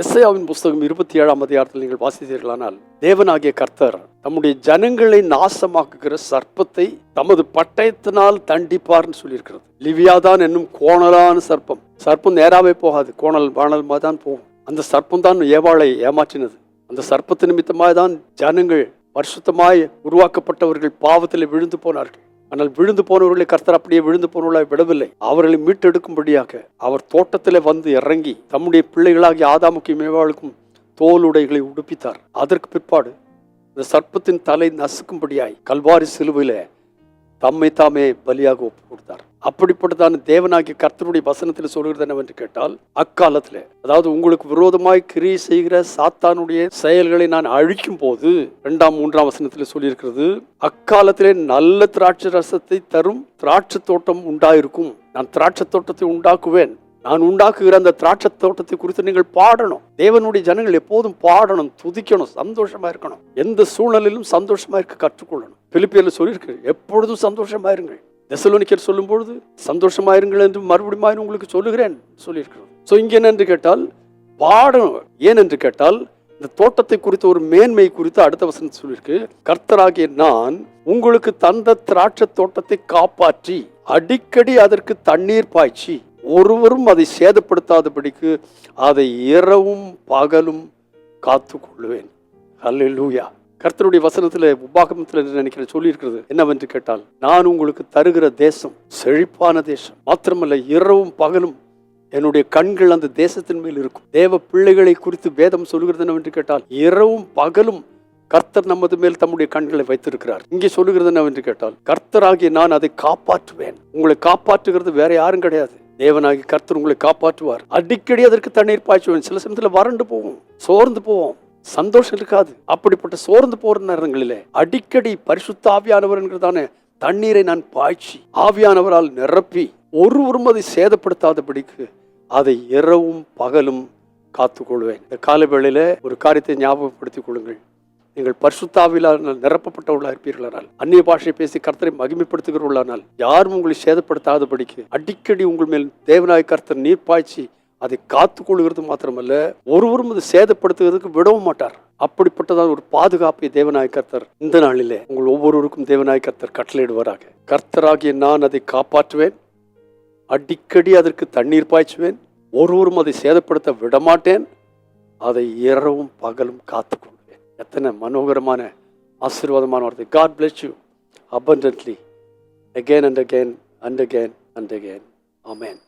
எஸ்ஐயாவின் புஸ்தகம் இருபத்தி ஏழாம் அதிகாரத்தில் நீங்கள் வாசித்தீர்களானால் தேவனாகிய கர்த்தர் தம்முடைய ஜனங்களை நாசமாக்குகிற சர்ப்பத்தை தமது பட்டயத்தினால் தண்டிப்பார்னு சொல்லியிருக்கிறது. லிவியாதான் என்னும் கோணலான சர்ப்பம். சர்ப்பம் நேராவே போகாது. கோணல் வாணல் தான் போகும். அந்த சர்ப்பம் தான் ஏவாளை ஏமாற்றினது. அந்த சர்ப்பத்து நிமித்தமாக தான் ஜனங்கள் பரிசுத்தமாய் உருவாக்கப்பட்டவர்கள் பாவத்தில் விழுந்து போனார்கள். ஆனால் விழுந்து போனவர்களை கர்த்தர் அப்படியே விழுந்து போனவர்களாய் விடவில்லை. அவர்களை மீட்டெடுக்கும்படியாக அவர் தோட்டத்தில் வந்து இறங்கி தம்முடைய பிள்ளைகளாகி ஆதாமுக்கு மேவாளுக்கும் தோலுடைகளை உடுப்பித்தார். அதற்கு பிற்பாடு இந்த சர்ப்பத்தின் தலை நசுக்கும்படியாய் கல்வாரி சிலுவையில் தம்மை தாமே பலியாக ஒப்பு கொடுத்தார் அப்படிப்பட்டதான தேவனாகி கர்த்தருடைய வசனத்தில் சொல்கிறது என்னவென்று கேட்டால் அக்காலத்தில் அதாவது உங்களுக்கு விரோதமாய் கிரியை செய்கிற சாத்தானுடைய செயல்களை நான் அழிக்கும் போது இரண்டாம் மூன்றாம் வசனத்தில் சொல்லியிருக்கிறது அக்காலத்திலே நல்ல திராட்சை ரசத்தை தரும் திராட்சை தோட்டம் உண்டாயிருக்கும். நான் திராட்சை தோட்டத்தை உண்டாக்குவேன். நான் உண்டாக்குகிற அந்த திராட்சை தோட்டத்தை குறித்து நீங்கள் பாடணும். தேவனுடைய ஜனங்கள் எப்போதும் பாடணும் துதிக்கணும் சந்தோஷமா இருக்கணும். எந்த சூழ்நிலையிலும் சந்தோஷமா இருக்க கற்றுக்கொள்ளணும். பிலிப்பியர்ல சொல்லியிருக்கு எப்பொழுதும் சந்தோஷமா இருங்கள். தெசலோனிக்கர் சொல்லும் பொழுது என்று மறுபடியும் உங்களுக்கு சொல்லுகிறேன் சொல்லியிருக்கிறோம். ஸோ இங்கே என்ன என்று கேட்டால் பாடம் ஏன் என்று கேட்டால் இந்த தோட்டத்தை குறித்த ஒரு மேன்மை குறித்து அடுத்த வசனம் சொல்லியிருக்கு. கர்த்தராகிய நான் உங்களுக்கு தந்த திராட்சை தோட்டத்தை காப்பாற்றி அடிக்கடி அதற்கு தண்ணீர் பாய்ச்சி ஒருவரும் அதை சேதப்படுத்தாதபடிக்கு அதை இரவும் பகலும் காத்து கொள்ளுவேன் அல்லேலூயா கர்த்தருடைய வசனத்தில் உபாகமத்தில் என்று நினைக்கிறேன் சொல்லியிருக்கிறது. என்னவென்று கேட்டால் நான் உங்களுக்கு தருகிற தேசம் செழிப்பான தேசம். மாத்திரமல்ல இரவும் பகலும் என்னுடைய கண்கள் அந்த தேசத்தின் மேல் இருக்கும். தேவ பிள்ளைகளை குறித்து வேதம் சொல்கிறது என்னவென்று கேட்டால் இரவும் பகலும் கர்த்தர் நமது மேல் தம்முடைய கண்களை வைத்திருக்கிறார். இங்கே சொல்லுகிறது என்னவென்று கேட்டால் கர்த்தராகிய நான் அதை காப்பாற்றுவேன். உங்களை காப்பாற்றுகிறது வேற யாரும் கிடையாது. தேவனாகி கர்த்தர் உங்களை காப்பாற்றுவார். அடிக்கடி அதற்கு தண்ணீர் பாய்ச்சுவேன். சில சமயத்தில் வறண்டு போவோம் சோர்ந்து போவோம். சந்தோஷம் இருக்காது. அப்படிப்பட்ட சோர்ந்து போற நேரங்களிலே அடிக்கடி பரிசுத்த ஆவியானவர் என்கிறதான தண்ணீரை நான் பாய்ச்சி ஆவியானவரால் நிரப்பி ஒருவரும் அதை சேதப்படுத்தாதபடிக்கு அதை இரவும் பகலும் காத்துக்கொள்வேன். இந்த கால வேளையில ஒரு காரியத்தை ஞாபகப்படுத்திக் கொள்ளுங்கள். நீங்கள் பரிசுத்தாவிலால் நிரப்பப்பட்டவர்களாக இருப்பீர்களானால் அந்நிய பாஷை பேசி கர்த்தரை மகிமைப்படுத்துகிறவர்களானால் யாரும் உங்களை சேதப்படுத்தாதபடிக்கு அடிக்கடி உங்கள் மேல் தேவநாய கர்த்தர் நீர் பாய்ச்சி அதை காத்து கொள்கிறது மாத்திரமல்ல ஒருவரும் அதை சேதப்படுத்துவதற்கு விடவும் மாட்டார். அப்படிப்பட்டதான ஒரு பாதுகாப்பை தேவநாய கர்த்தர் இந்த நாளிலே உங்கள் ஒவ்வொருவருக்கும் தேவநாய கர்த்தர் கட்டளையிடுவாராக. கர்த்தராகிய நான் அதை காப்பாற்றுவேன் அடிக்கடி அதற்கு தண்ணீர் பாய்ச்சுவேன் ஒருவரும் அதை சேதப்படுத்த விடமாட்டேன் அதை இரவும் பகலும் காத்துக்கொள்வேன். எத்தனை மனோகரமான ஆசீர்வாதமான வார்த்தை. God bless you abundantly again and again and again and again. Amen